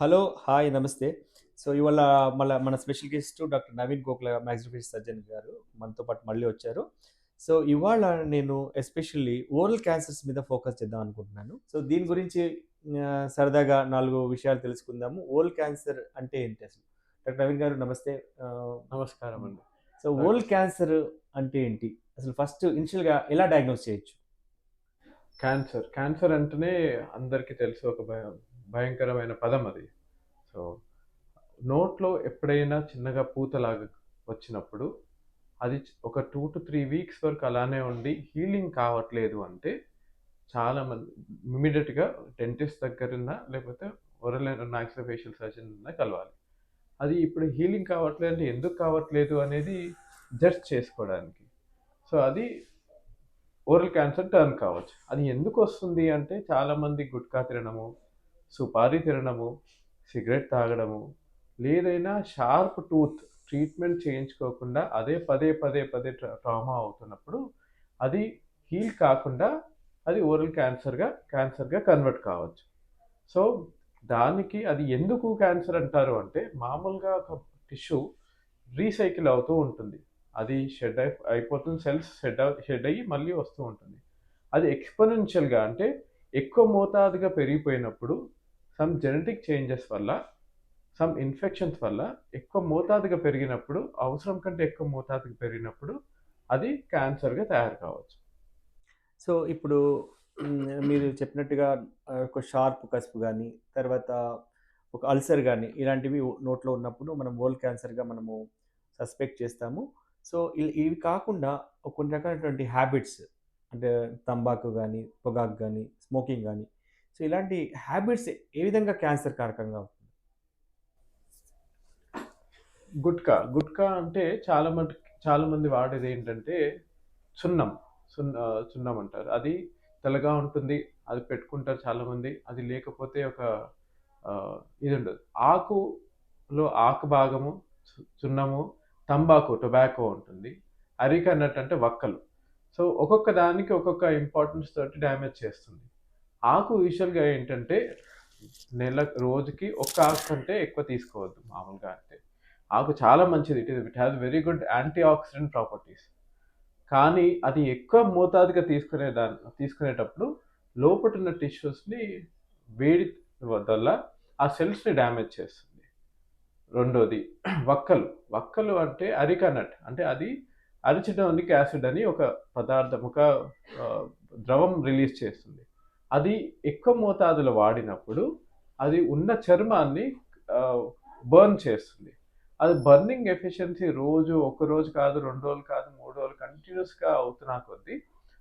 Hello, hi, నమస్తే. So, ఇవాళ మళ్ళా మన special guest doctor Naveen Gokhala maxillofacial surgeon గారు మనతో పాటు మళ్ళీ వచ్చారు. సో, ఇవాళ నేను ఎస్పెషల్లీ ఓరల్ క్యాన్సర్స్ మీద ఫోకస్ చేద్దాం అనుకుంటున్నాను. సో, దీని గురించి సరదాగా 4 విషయాలు తెలుసుకుందాము. ఓరల్ క్యాన్సర్ అంటే ఏంటి అసలు? డాక్టర్ నవీన్ గారు నమస్తే. నమస్కారం అండి. సో, ఓరల్ క్యాన్సర్ అంటే ఏంటి? అసలు ఫస్ట్ ఇనిషియల్‌గా ఎలా డయాగ్నోస్ చేయొచ్చు? క్యాన్సర్. క్యాన్సర్ అంటేనే అందరికీ తెలుసు ఒక భయం భయంకరమైన పదం అది. సో, నోట్లో ఎప్పుడైనా చిన్నగా పూతలాగా వచ్చినప్పుడు అది ఒక టూ టు త్రీ వీక్స్ వరకు అలానే ఉండి హీలింగ్ కావట్లేదు అంటే చాలామంది ఇమీడియట్గా డెంటిస్ట్ దగ్గరున్న లేకపోతే ఓరల్ నాక్సో ఫేషియల్ సర్జన్ కలవాలి. అది ఇప్పుడు హీలింగ్ కావట్లేదు అంటే ఎందుకు కావట్లేదు అనేది జడ్జ్ చేసుకోవడానికి. సో, అది ఓరల్ క్యాన్సర్ టర్న్ కావచ్చు. అది ఎందుకు వస్తుంది అంటే చాలామంది గుట్కా తినడము, సుపారీ తినడము, సిగరెట్ తాగడము, లేదైనా షార్ప్ టూత్ ట్రీట్మెంట్ చేయించుకోకుండా అదే పదే, పదే, పదే ట్రామా అవుతున్నప్పుడు అది హీల్ కాకుండా అది ఓరల్ క్యాన్సర్‌గా క్యాన్సర్‌గా కన్వర్ట్ కావచ్చు. సో, దానికి అది ఎందుకు క్యాన్సర్ అంటారు అంటే మామూలుగా ఒక టిష్యూ రీసైకిల్ అవుతూ ఉంటుంది. అది షెడ్ అయి అయిపోతుంది సెల్స్ షెడ్ షెడ్ అయ్యి మళ్ళీ వస్తూ ఉంటుంది. అది ఎక్స్‌పోనెన్షియల్‌గా అంటే ఎక్కువ మోతాదుగా పెరిగిపోయినప్పుడు సమ్ జెనెటిక్ చేంజెస్ వల్ల, సమ్ ఇన్ఫెక్షన్స్ వల్ల ఎక్కువ మోతాదుగా పెరిగినప్పుడు అవసరం కంటే ఎక్కువ మోతాదుగా పెరిగినప్పుడు అది క్యాన్సర్‌గా తయారు కావచ్చు. సో, ఇప్పుడు మీరు చెప్పినట్టుగా ఒక షార్ప్ కస్ప్ కానీ తర్వాత ఒక అల్సర్ కానీ ఇలాంటివి నోట్లో ఉన్నప్పుడు మనం ఓల్ క్యాన్సర్‌గా మనము సస్పెక్ట్ చేస్తాము. సో, ఇవి కాకుండా కొన్ని రకాలైనటువంటి హ్యాబిట్స్ అంటే తంబాకు కానీ పొగాకు కానీ స్మోకింగ్ కానీ సో, ఇలాంటి హ్యాబిట్స్ ఏ విధంగా క్యాన్సర్ కారకంగా ఉంటుంది గుట్కా. గుట్కా అంటే చాలా మంది చాలా మంది వాడేది ఏంటంటే సున్నం. సున్న సున్నం అంటారు. అది తెల్లగా ఉంటుంది. అది పెట్టుకుంటారు చాలామంది. అది లేకపోతే ఒక ఇది ఉండదు. ఆకులో ఆకు భాగము, సున్నము, తంబాకు టొబాకో ఉంటుంది. అరికా అన్నట్టు అంటే వక్కలు. సో, ఒక్కొక్క దానికి ఒక్కొక్క ఇంపార్టెన్స్ తోటి డ్యామేజ్ చేస్తుంది. ఆకు యూజువల్‌గా ఏంటంటే నెల రోజుకి ఒక్క ఆకు కంటే ఎక్కువ తీసుకోవద్దు మామూలుగా అంటే. ఆకు చాలా మంచిది. It it has very good antioxidant properties. కానీ అది ఎక్కువ మోతాదుగా తీసుకునే దాన్ని తీసుకునేటప్పుడు లోపటున్న టిష్యూస్‌ని వేడి వల్ల ఆ సెల్స్‌ని డ్యామేజ్ చేస్తుంది. రెండోది వక్కలు. వక్కలు అంటే అరికనట్ అంటే అది అరిచిడోనిక్ యాసిడ్ అని ఒక పదార్థం ఒక ద్రవం రిలీజ్ చేస్తుంది. అది ఎక్కువ మోతాదులో వాడినప్పుడు అది ఉన్న చర్మాన్ని బర్న్ చేస్తుంది. అది బర్నింగ్ ఎఫిషియన్సీ రోజు ఒక రోజు కాదు, రెండు రోజులు కాదు, మూడు రోజులు కంటిన్యూస్గా అవుతున్నా కొద్దీ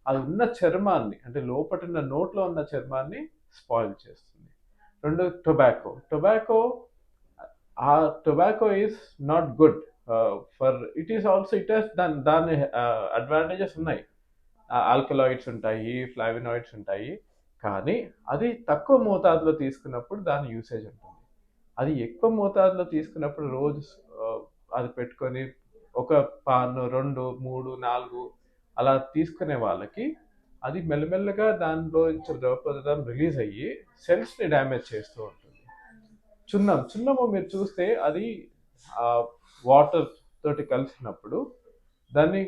అది ఉన్న చర్మాన్ని అంటే లోపటున్న నోట్లో ఉన్న చర్మాన్ని స్పాయిల్ చేస్తుంది. రెండు టొబాకో. టొబాకో ఆ tobacco is not good for it is also it has దాని దాని అడ్వాంటేజెస్ ఉన్నాయి. ఆల్కలాయిడ్స్ ఉంటాయి, ఫ్లావినాయిడ్స్ ఉంటాయి. కానీ అది తక్కువ మోతాదులో తీసుకున్నప్పుడు దాని యూసేజ్ ఉంటుంది. అది ఎక్కువ మోతాదులో తీసుకున్నప్పుడు రోజు అది పెట్టుకొని ఒక పాను, 2, 3, 4 అలా తీసుకునే వాళ్ళకి అది మెల్లమెల్లగా దానిలో ద్రవపదార్థం రిలీజ్ అయ్యి సెల్స్‌ని డ్యామేజ్ చేస్తూ ఉంటుంది. చున్నం. చున్నము మీరు చూస్తే అది వాటర్ తోటి కలిసినప్పుడు దాన్ని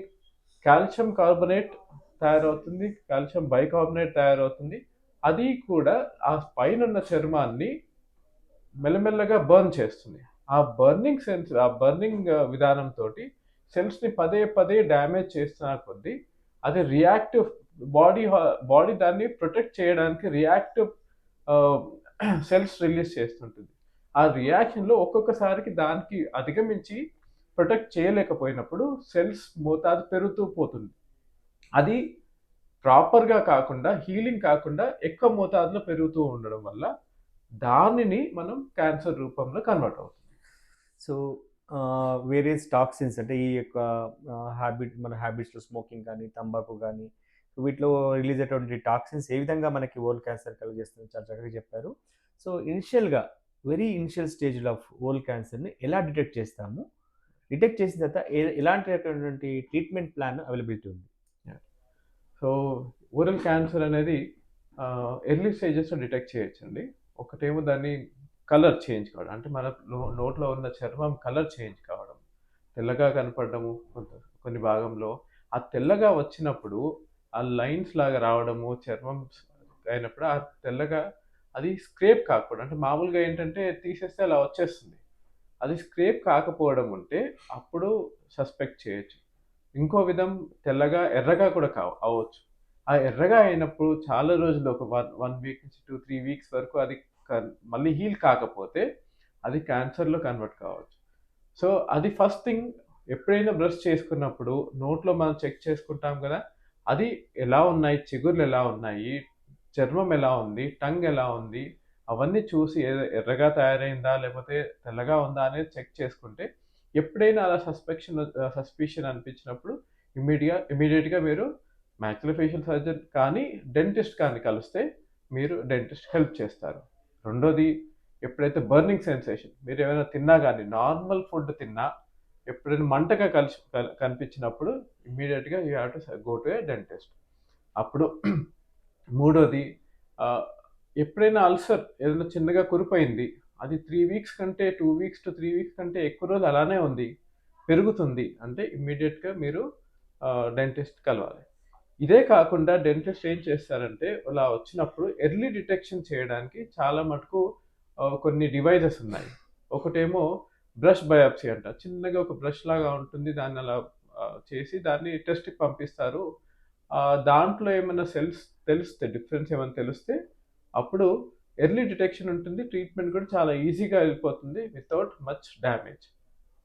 కాల్షియం కార్బోనేట్ తయారవుతుంది. కాల్షియం బైకార్బోనేట్ తయారవుతుంది. అది కూడా ఆ పైనున్న చర్మాన్ని మెల్లమెల్లగా బర్న్ చేస్తుంది. ఆ బర్నింగ్ సెన్స్ ఆ బర్నింగ్ విధానంతోటి సెల్స్‌ని పదే పదే డ్యామేజ్ చేస్తున్న కొద్దీ అది రియాక్టివ్ బాడీ బాడీ దాన్ని ప్రొటెక్ట్ చేయడానికి రియాక్టివ్ సెల్స్ రిలీజ్ చేస్తుంటుంది. ఆ రియాక్షన్‌లో ఒక్కొక్కసారికి దానికి అధిగమించి ప్రొటెక్ట్ చేయలేకపోయినప్పుడు సెల్స్ మోతాదు పెరుగుతూ పోతుంది. అది ప్రాపర్‌గా కాకుండా హీలింగ్ కాకుండా ఎక్కువ మోతాదులో పెరుగుతూ ఉండడం వల్ల దానిని మనం క్యాన్సర్ రూపంలో కన్వర్ట్ అవుతుంది. సో, వేరియస్ టాక్సిన్స్ అంటే ఈ యొక్క హ్యాబిట్ మన హ్యాబిట్స్‌లో స్మోకింగ్ కానీ తంబాకు కానీ వీటిలో రిలీజ్ అయ్యేటువంటి టాక్సిన్స్ ఏ విధంగా మనకి ఓల్ క్యాన్సర్ కలిగిస్తుంది చాలా చక్కగా చెప్పారు. సో, ఇనిషియల్‌గా వెరీ ఇనిషియల్ స్టేజ్‌లో ఆఫ్ ఓల్ క్యాన్సర్‌ని ఎలా డిటెక్ట్ చేస్తాము? డిటెక్ట్ చేసిన తర్వాత ఎలాంటి ట్రీట్మెంట్ ప్లాన్ అవైలబిలిటీ ఉంది? సో, ఓరల్ క్యాన్సర్ అనేది ఎర్లీ స్టేజెస్‌లో డిటెక్ట్ చేయొచ్చండి. ఒకటేమో దాన్ని కలర్ చేంజ్ కావడం. అంటే మన నోట్లో ఉన్న చర్మం కలర్ చేంజ్ కావడం. తెల్లగా కనపడము కొంత కొన్ని భాగంలో. ఆ తెల్లగా వచ్చినప్పుడు ఆ లైన్స్ లాగా రావడము చర్మం అయినప్పుడు ఆ తెల్లగా అది స్క్రేప్ కాకపోవడం. అంటే మామూలుగా ఏంటంటే తీసేస్తే అలా వచ్చేస్తుంది. అది స్క్రేప్ కాకపోవడం ఉంటే అప్పుడు సస్పెక్ట్ చేయొచ్చు. ఇంకో విధం తెల్లగా ఎర్రగా కూడా కావ అవ్వచ్చు. ఆ ఎర్రగా అయినప్పుడు చాలా రోజులు ఒక వన్ వన్ వీక్ నుంచి టూ త్రీ వీక్స్ వరకు అది కన్- మళ్ళీ హీల్ కాకపోతే అది క్యాన్సర్లో కన్వర్ట్ కావచ్చు. సో అది ఫస్ట్ థింగ్ ఎప్పుడైనా బ్రష్ చేసుకున్నప్పుడు నోట్లో మనం చెక్ చేసుకుంటాం కదా అది ఎలా ఉన్నాయి చిగుర్లు ఎలా ఉన్నాయి చర్మం ఎలా ఉంది టంగ్ ఎలా ఉంది అవన్నీ చూసి ఎర్రగా తయారైందా లేకపోతే తెల్లగా ఉందా అనేది చెక్ చేసుకుంటే ఎప్పుడైనా అలా సస్పెక్షన్ సస్పిషన్ అనిపించినప్పుడు ఇమీడియా ఇమీడియట్గా మీరు మ్యాక్సిలోఫేషియల్ సర్జన్ కానీ డెంటిస్ట్ కానీ కలిస్తే మీరు డెంటిస్ట్ హెల్ప్ చేస్తారు. రెండోది ఎప్పుడైతే బర్నింగ్ సెన్సేషన్ మీరు ఏమైనా తిన్నా కానీ నార్మల్ ఫుడ్ తిన్నా ఎప్పుడైనా మంటగా కలిసి కనిపించినప్పుడు ఇమీడియట్గా you have to go to a dentist. అప్పుడు మూడోది ఎప్పుడైనా అల్సర్ ఏదైనా చిన్నగా కురిపోయింది అది త్రీ వీక్స్ కంటే two weeks to three weeks కంటే ఎక్కువ రోజులు అలానే ఉంది పెరుగుతుంది. అంటే ఇమ్మీడియట్గా మీరు డెంటిస్ట్ కలవాలి. ఇదే కాకుండా డెంటిస్ట్ ఏం చేస్తారంటే అలా వచ్చినప్పుడు ఎర్లీ డిటెక్షన్ చేయడానికి చాలా మటుకు కొన్ని డివైజెస్ ఉన్నాయి. ఒకటేమో బ్రష్ బయాప్సీ అంట. చిన్నగా ఒక బ్రష్ లాగా ఉంటుంది. దాన్ని అలా చేసి దాన్ని టెస్ట్కి పంపిస్తారు. దాంట్లో ఏమైనా సెల్స్ తెలిస్తే డిఫరెన్స్ ఏమైనా తెలిస్తే అప్పుడు ఎర్లీ డిటెక్షన్ ఉంటుంది ట్రీట్మెంట్ కూడా చాలా ఈజీగా వెళ్ళిపోతుంది వితౌట్ మచ్ డ్యామేజ్